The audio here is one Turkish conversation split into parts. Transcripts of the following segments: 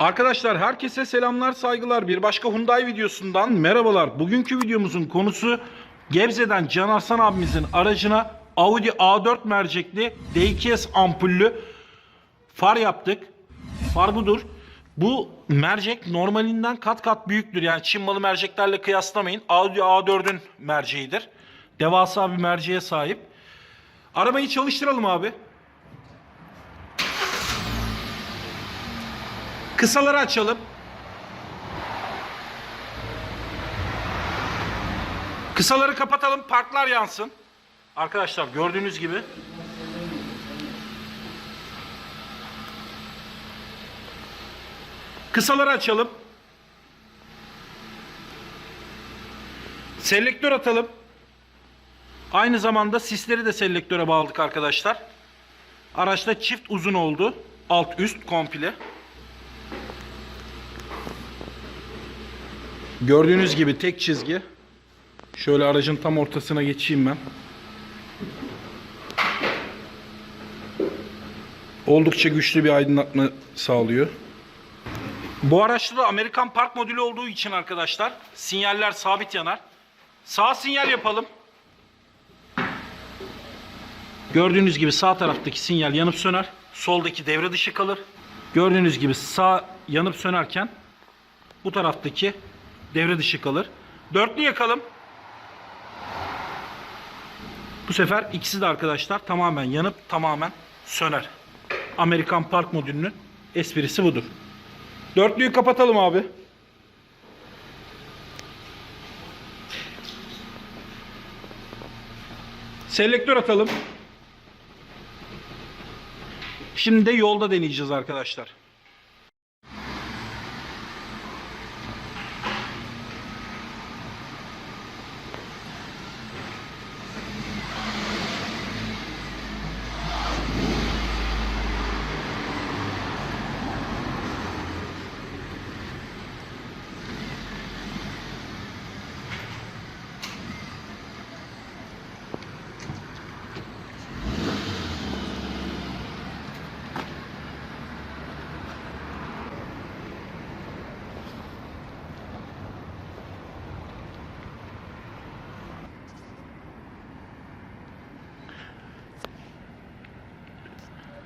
Arkadaşlar herkese selamlar saygılar. Bir başka Hyundai videosundan merhabalar. Bugünkü videomuzun konusu Gebze'den Can Arslan abimizin aracına Audi A4 mercekli D2S ampullü far yaptık. Far budur. Bu mercek normalinden kat kat büyüktür. Yani Çin malı merceklerle kıyaslamayın. Audi A4'ün merceğidir. Devasa bir merceğe sahip. Arabayı çalıştıralım abi. Kısaları açalım. Kısaları kapatalım, parklar yansın. Arkadaşlar gördüğünüz gibi Kısaları açalım. Selektör atalım. Aynı zamanda sisleri de selektöre bağladık arkadaşlar. Araçta çift uzun oldu. Alt üst komple. Gördüğünüz gibi tek çizgi. Şöyle aracın tam ortasına geçeyim ben. Oldukça güçlü bir aydınlatma sağlıyor. Bu araçta da Amerikan Park modülü olduğu için arkadaşlar sinyaller sabit yanar. Sağ sinyal yapalım. Gördüğünüz gibi sağ taraftaki sinyal yanıp söner. Soldaki devre dışı kalır. Gördüğünüz gibi sağ yanıp sönerken bu taraftaki devre dışı kalır. Dörtlü yakalım. Bu sefer ikisi de arkadaşlar tamamen yanıp tamamen söner. Amerikan Park modülünün esprisi budur. Dörtlüyü kapatalım abi. Selektör atalım. Şimdi de yolda deneyeceğiz arkadaşlar.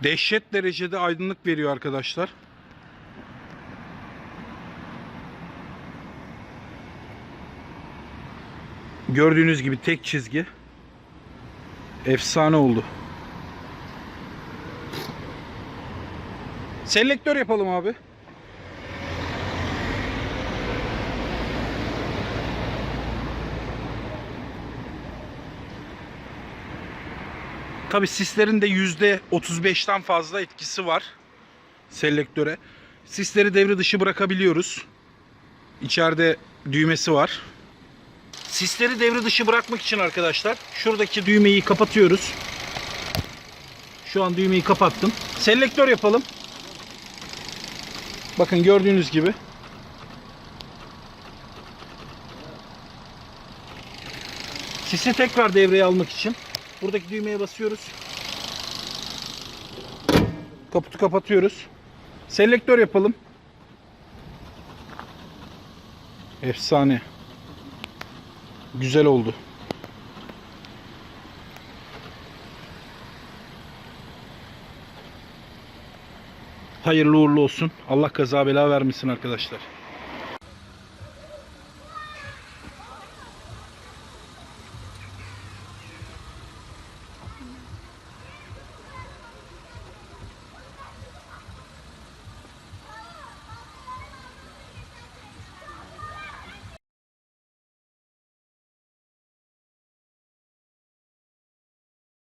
Dehşet derecede aydınlık veriyor arkadaşlar. Gördüğünüz gibi tek çizgi. Efsane oldu. Selektör yapalım abi. Tabi sislerin de %35'ten fazla etkisi var selektöre. Sisleri devre dışı bırakabiliyoruz. İçeride düğmesi var. Sisleri devre dışı bırakmak için arkadaşlar şuradaki düğmeyi kapatıyoruz. Şu an düğmeyi kapattım. Selektör yapalım. Bakın gördüğünüz gibi. Sisi tekrar devreye almak için buradaki düğmeye basıyoruz. Kaputu kapatıyoruz. Selektör yapalım. Efsane. Güzel oldu. Hayırlı uğurlu olsun. Allah kaza bela vermesin arkadaşlar.